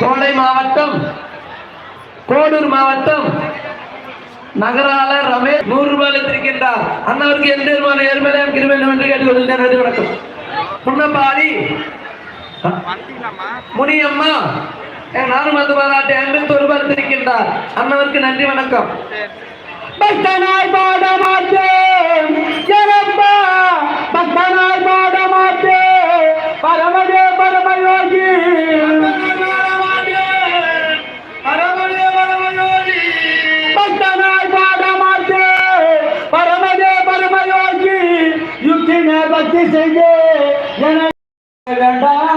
கோடை மாவட்டம் கோடூர் மாவட்டம் நகராளர் ரமேஷ் நூறு ரூபாய் எடுத்திருக்கின்றார். அண்ணவருக்கு எந்த விதமான ஏழ்மையான கிருபை என்று கேட்டுக்கொள்கிறேன் நன்றி வணக்கம். புன்னம்பாடி முனியம்மா என் நானும் வந்து பாராட்டி ஐம்பத்தி ஒரு ரூபாய் எடுத்திருக்கின்றார். அண்ணவருக்கு நன்றி வணக்கம். பக்தனாய் பாட மாட்டேன் பக்தனாய் பாட மாட்டேன் பரமதே பக்தி செய்ய எனக்கு வேண்டாம்.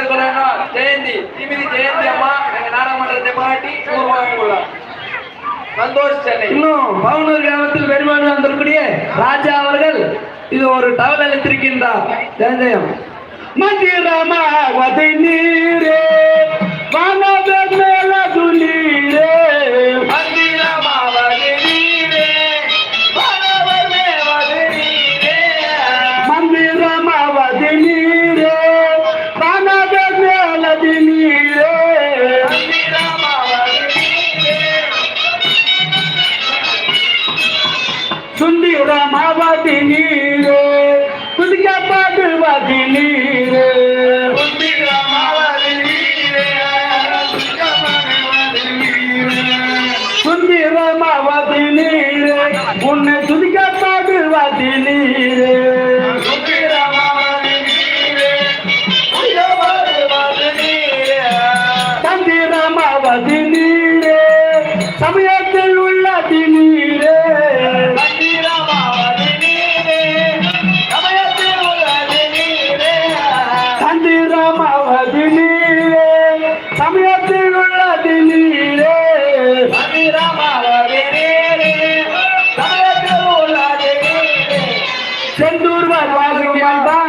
பேர் சொல்லணும் ஜெயந்தி திமிதி ஜெயந்தி அம்மா எங்க நாடாளுமன்றத்தை பாராட்டி நூறு சந்தோஷ் சென்னை. இன்னும் பவுனூர் கிராமத்தில் பெருமாள் வந்திருக்கூடிய ராஜா அவர்கள் இது ஒரு டவல் அளித்திருக்கின்றார் ஜெயஜெயம் மந்திரமாவது நீரே வானவ salva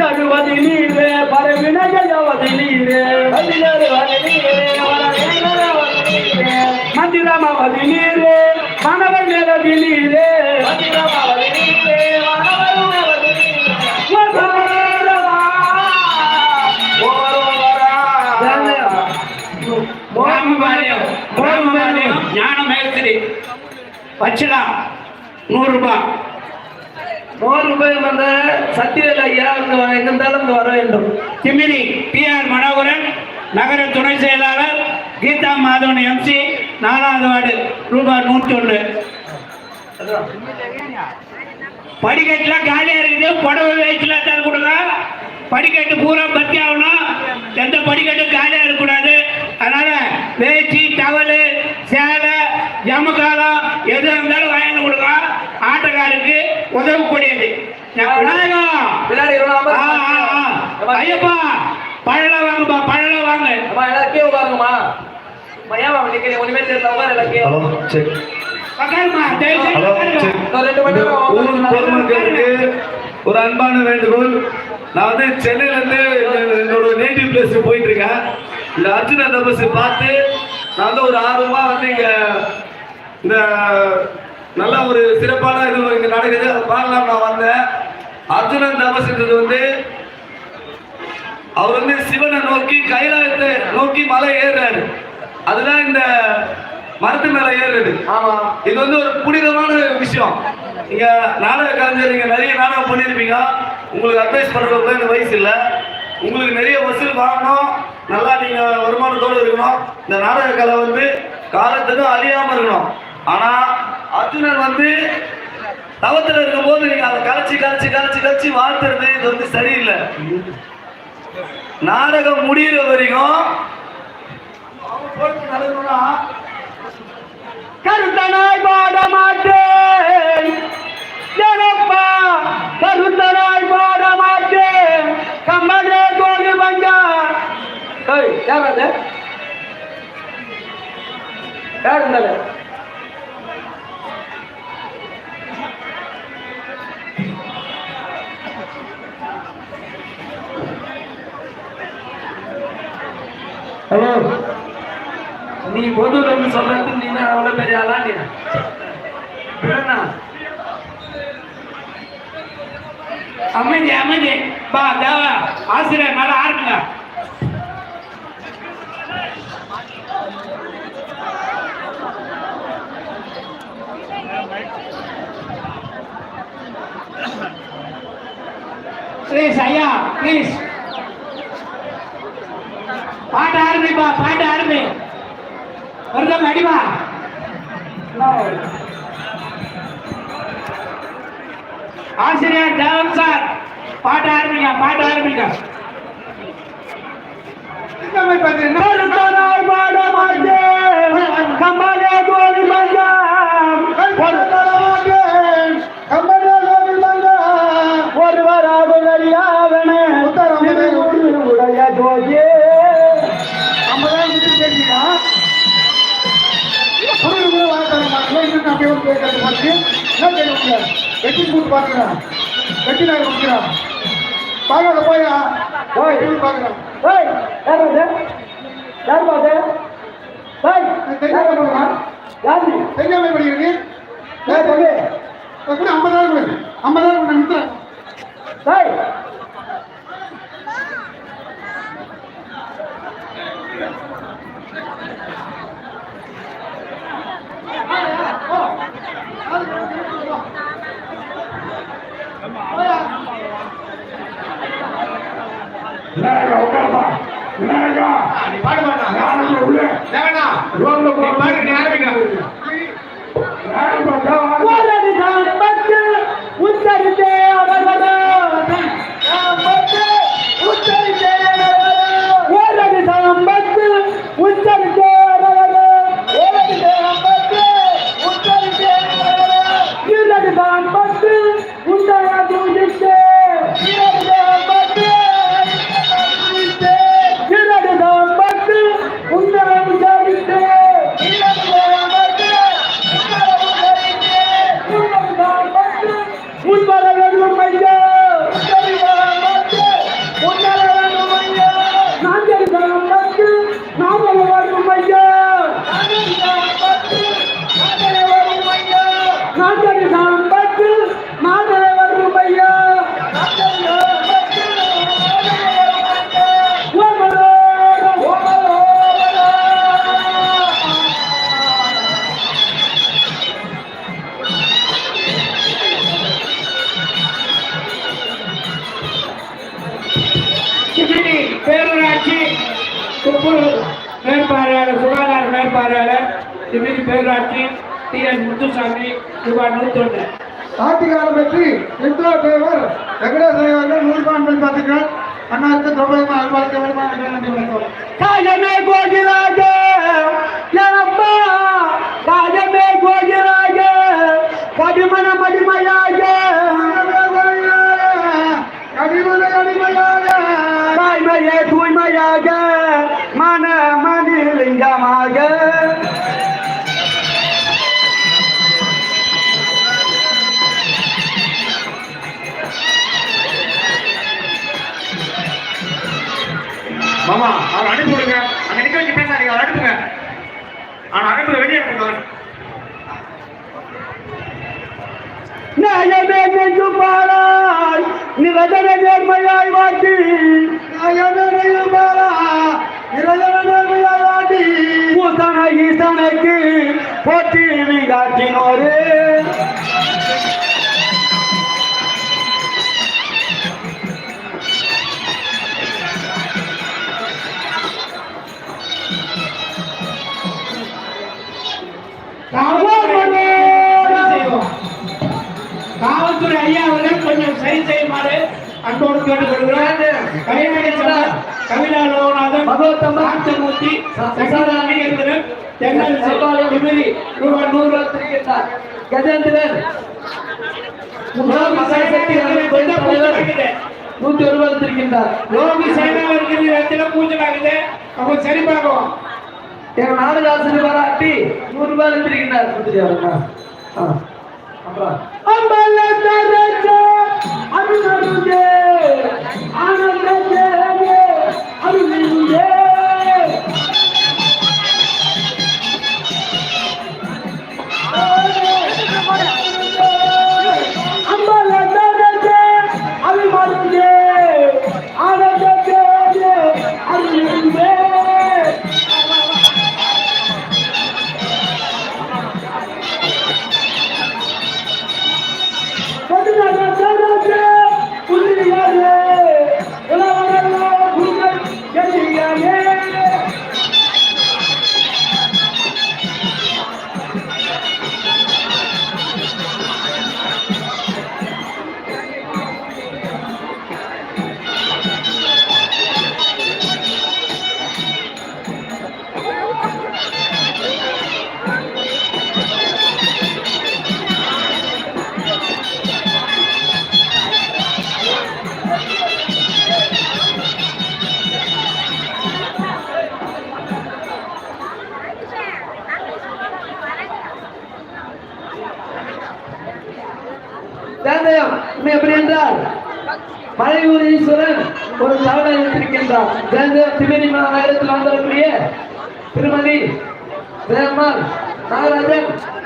பத்தி தருவது நீரே பரவினகையாவது நீரே மந்திரமாவது நீரே மாணவர் மேலதி நீரே ஞானமேஸ்திரி வச்சிடலாம். நூறு ரூபாய் நூறு ரூபாய் வந்த சத்தியவேல் ஐயா இங்க எங்கிருந்தாலும் இங்க வர வேண்டும். திமிரி பி ஆர் மனோகரன் நகர துணை செயலாளர் கீதா மாதவன் எம்சி நாலாவது வார்டு ரூபாய் நூற்றி ஒன்று படிக்கட்டுலாம் காலியாக இருக்குது புடவை வயிற்றுல தான் கொடுங்க படிக்கட்டு பூரா பத்தி ஆகணும். எந்த படிக்கட்டும் காலியாக இருக்கக்கூடாது. அதனால் வேச்சி டவலு சேலை ஜமக்காலம் எது இருந்தாலும் வாங்கி கொடுங்க ஆட்டக்காருக்கு உதவக்கூடியது விநாயகம் பின்னாடி இருபது ஆ, ஆ, ஆ. ஐயப்பா பழம் வாங்கப்பா பழம் வாங்க. அம்மா எல்லாம் கீழே உட்காருங்கம்மா. வாங்க நிக்கிறீங்க? ஒண்ணுமே தெரியல உட்கார எல்லாம் கீழே. ஹலோ செக் ஒரு அன்பான வேண்டுகோள். நான் வந்து சென்னையில இருந்து என்னோட நேட்டிவ் பிளேஸ் போயிட்டு இருக்கேன் இந்த அர்ஜுன தபஸ் பார்த்து நான் வந்து ஒரு ஆர்வமா வந்து இங்க இந்த நல்ல ஒரு சிறப்பான இது இங்க நடக்குது. அதை பார்க்கலாம். நான் வந்தேன் அர்ஜுனன் தபஸ்ன்றது வந்து நோக்கி கைலாயத்தை நோக்கி மலை ஏறுறாரு. அதுதான் இந்த மரத்து மேல ஏறுறது. ஆமா. இது வந்து ஒரு புனிதமான விஷயம். நீங்க நாடக கலைஞர் நீங்க நிறைய நாடகம் பண்ணியிருப்பீங்க. உங்களுக்கு அட்வைஸ் பண்றதுக்கு இந்த வயசு இல்லை. உங்களுக்கு நிறைய வசூல் வாங்கணும். நல்லா நீங்க வருமானத்தோடு இருக்கணும். இந்த நாடக கலை வந்து காலத்துக்கு அழியாம இருக்கணும். ஆனா அர்ஜுனன் வந்து தவத்துல இருக்கும்போது நீங்க அதை கலைச்சி கலைச்சி கலைச்சி கலைச்சி வாழ்த்துறது இது வந்து சரியில்லை. நாடகம் முடியிற வரைக்கும் கருத்தனாய் பாட மாட்டேன். கருத்தனாய் பாட மாட்டேன். கம்மனே தோணி வந்தா யார் அது? யார் இருந்தாலே ஹலோ. நீ பொது வந்து சொல்றது நீ என்ன அவ்வளவு பெரிய ஆளா நீ? அமைதி அமைதி. பா தேவா ஆசிரியர் நல்லா ஆரம்பிங்க ப்ளீஸ் ஐயா ப்ளீஸ் பாட்டு ஆரம்பிப்பா பாட்டு ஆரம்பி வருதம் அடிவா ஆசிரியர் தேவன் சார் பாட்டு ஆரம்பிங்க பாட்டு ஆரம்பிங்க கருத்தனாய் வெட்டி கூட்டு பாக்குறான் வெட்டி நாய் கொடுக்குறான் பாக்காத ஓய் போய் பாக்குறான் ஓய் யார் அது யார் பாது ஓய் தெரியாம பண்ணுறான் யார் நீ தெரியாம படிக்கிறது ஏ தம்பி கூட ஐம்பதாயிரம் கொடு ஐம்பதாயிரம் கொடு நிறுத்துறேன் ஏய் ஓரடி டி என் முத்துசாமி ரூபாய் நூற்றொன்று ஆட்சிக்காலம் பற்றி இந்திரா தேவர் வெங்கடேசன் அவர்கள் நூறு ரூபாய் பார்த்துக்கிறார். அண்ணாவுக்கு திரௌபதி அல்வாழ்க்கை வேணுமா நன்றி வணக்கம் ராஜமே கோகிராஜ எனப்பா ராஜமே கோகிராஜ கடிமன மடிமையாக பாராய் நிரந்தர நேர்மையாய் வாட்டி. நியாயமேனையும் பாரா அன்போடு கேட்டுக்கொள்கிறோம் கலைஞர் செல்வர், கவிதா லோகநாதன் சசாராமிகேந்திரன் தென்னல் செல்வாய் விமலி ரூபாய் நூறு இருக்கின்றார் கஜேந்திரன். நூத்தி ஒருவர் இருக்கின்றார் லோகி சேனாவில் இருக்கிற இடத்துல பூஜை ஆகுது அவங்க சரி பார்க்கும் எங்கள் நாடு ஆசிரியர் பாராட்டி நூறு ரூபாய் இருக்கின்றார் கொடுத்துருக்காருண்ணா ஆ. அப்புறம். தேந்தயம்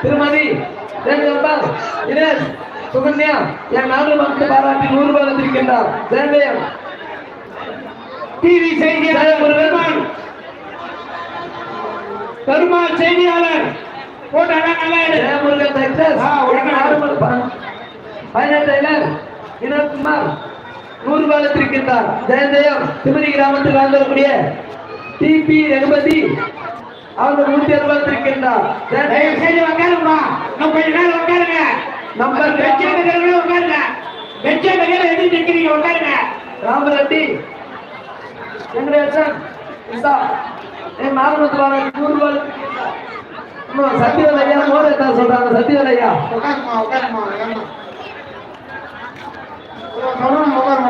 திருமதி ஜெயம்பாள் தினேஷ் சுகன்யா என் நாடு மக்கள் பாராட்டி நூறு ரூபாய் வந்திருக்கின்றார். தேந்தயம் டிவி செய்தியாளர் பெருமாள். செய்தியாளர். ஜெயமுருகன் உடனே. நார்மல் பதினெட்டாயிரம் வினோத்குமார். நூறு ரூபாய் வந்திருக்கின்றார். ஜெயந்தயம் திமிரி கிராமத்தில் வாழ்ந்தக்கூடிய டிபி ரகுபதி. அவங்க நூத்தி அறுபது வந்திருக்கின்றார் தயவு ஜெயந்தயம் செய்து உட்காருங்கம்மா. இன்னும் கொஞ்ச நேரம் உட்காருங்க. நம்பர் வெச்ச நகரில் உட்காருங்க. வெச்ச நகரில் எதிர்த்து நிற்கிறீங்க உட்காருங்க. ராமரெட்டி வெங்கடேசன் இசா. என் நாகரத்வாரன் நூறு ரூபாய் வந்திருக்கின்றார். இன்னும் சத்யவேல் ஐயா மோர் என்ன சொல்றாங்க? சத்யவேல் ஐயா. உட்காருமா உட்காருமா ஏம்மா சொல்லணும் உட்கார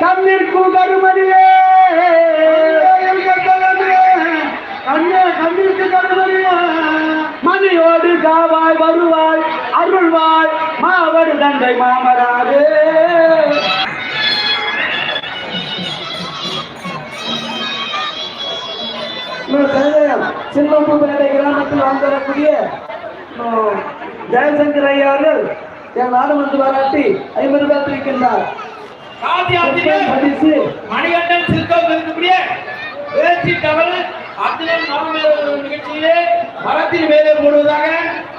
கண்ணிற்கும் கருமதியே. கண்ணிற்கு கருமதியே. மணியோடு காவாய் வருவாய் அருள்வாய் மாவடு தந்தை மாமராது சின்னப்பேட்டை கிராமத்தில் வாழ்ந்தரக்கூடிய ஜெயசங்கர் ஐயா அவர்கள் என் நாடு வந்து பாராட்டி ஐம்பது ரூபாய் இருக்கின்றார் பரிசு மணிகண்டன் சிறுக்கம் இருக்கக்கூடிய வேட்சி தவறு அர்ஜுனன் மாமேல நிகழ்ச்சியிலே மரத்தின் மேலே போடுவதாக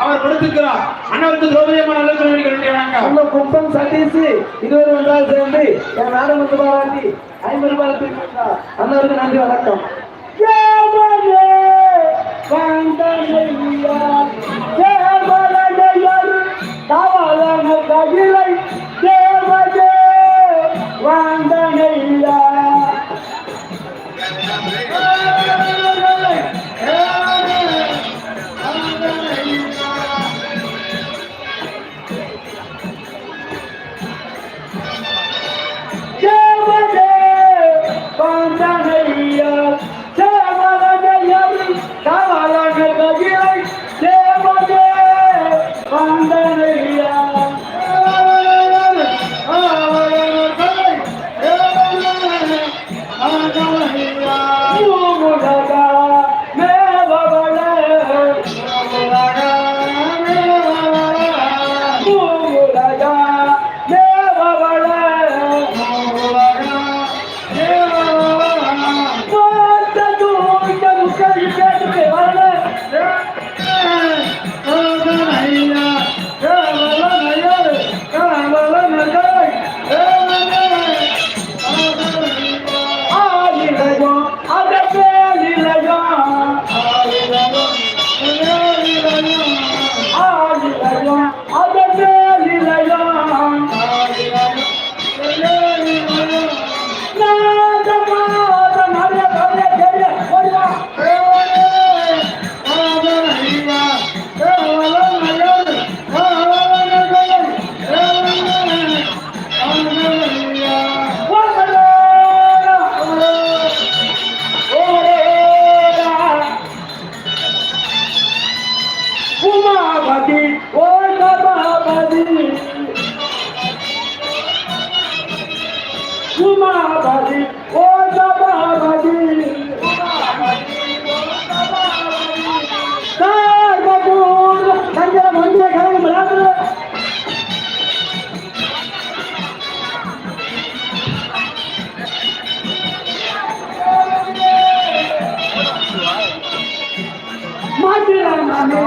அவர் கொடுத்திருக்கிறார். அண்ணவருக்கு திரௌபதி அம்மன் நல்ல வேண்டிய வணக்கம். நம்ம குப்பம் சதீஷ் இருவர் ஒன்றாக சேர்ந்து என் நாடு வந்து பாராட்டி ஐம்பது ரூபாய் அண்ணவருக்கு நன்றி வணக்கம்.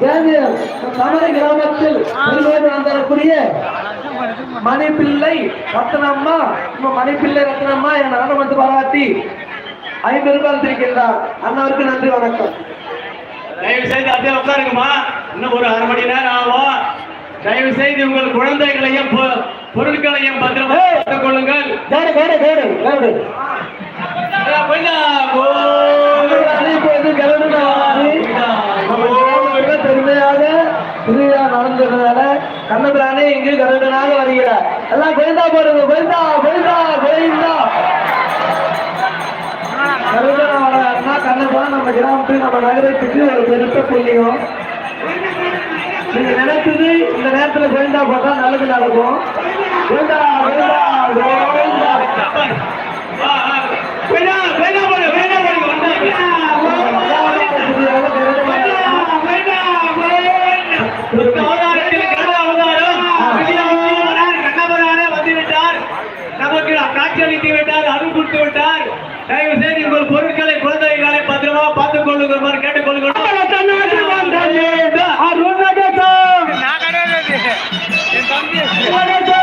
தமரை கிராமத்தில் வெளியோடு வந்தரக்கூடிய மணிப்பிள்ளை ரத்னம்மா நம்ம மணிப்பிள்ளை ரத்னம்மா என் நாடம் வந்து பாராட்டி ஐம்பது ரூபாய் இருக்கின்றார் அண்ணாவுக்கு நன்றி வணக்கம். தயவு செய்து அப்படியே உட்காருங்கம்மா. இன்னும் ஒரு அரை மணி நேரம் ஆகும். தயவு செய்து உங்கள் குழந்தைகளையும் பொருட்களையும் பார்த்துக் கொள்ளுங்கள். கேடு கேடு கேடு கொஞ்சம் இப்போது கருடனாரி நம்ம கிராமத்துல பெருமையாக திருவிழா நடந்ததுனால கண்ணபிரானே இங்கு கருடனாக வருகிறார். எல்லாம் கோவிந்தா போடுங்க கோவிந்தா கோவிந்தா கோவிந்தா கருடனா கண்ணபிரான் நம்ம கிராமத்துக்கு நம்ம நகரத்துக்கு ஒரு பெருத்த புண்ணியம். நீங்க நினைச்சது இந்த நேரத்துல கோவிந்தா போட்டா நல்லது நடக்கும். கோவிந்தா கோவிந்தா கோவிந்தா வேணாம் வேணாம் போடு வேணாம் போடு. வந்தாங்க நமக்கு காட்சி அளித்து விட்டார் அருள் கொடுத்து விட்டார். தயவு செய்து உங்கள் பொருட்களை குழந்தைகளை பத்திரமா பார்த்துக் கொள்ளுங்கள் கேட்டுக்கொள்ளுங்கள். காட்சி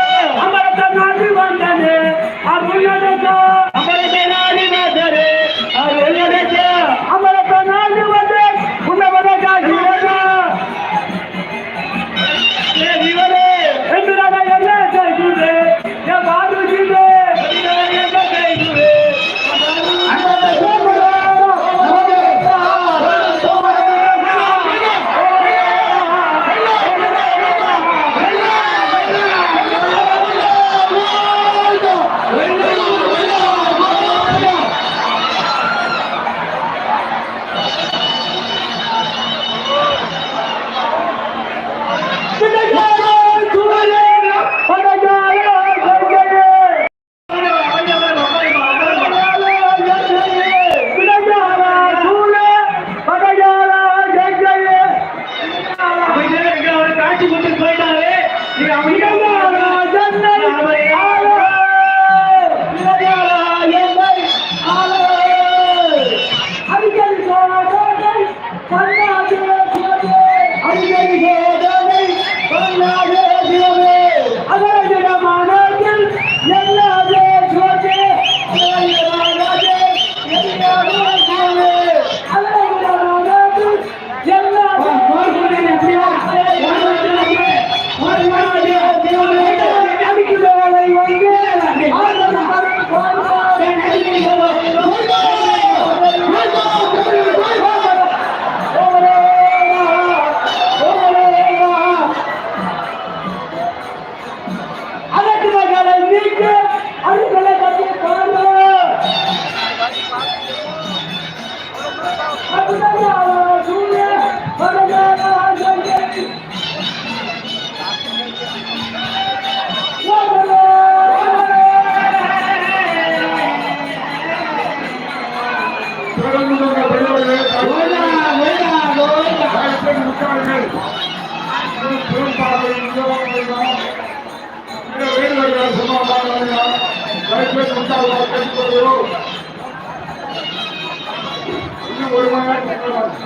ஒரு மணி நேரம்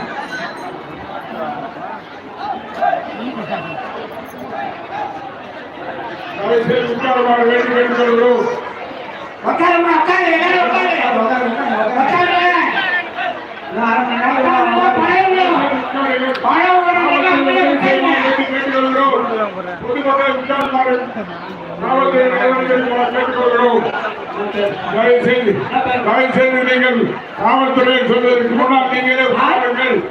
தயவுசெய்து உட்காருமாறு வேண்டி வேண்டுகிறோம் உட்காருமா உட்காரு எல்லாரும் உட்காரு உட்காரு நீங்கள் காவல்துறையில் சொல்வதற்கு முன்னால் நீங்களே பாருங்கள்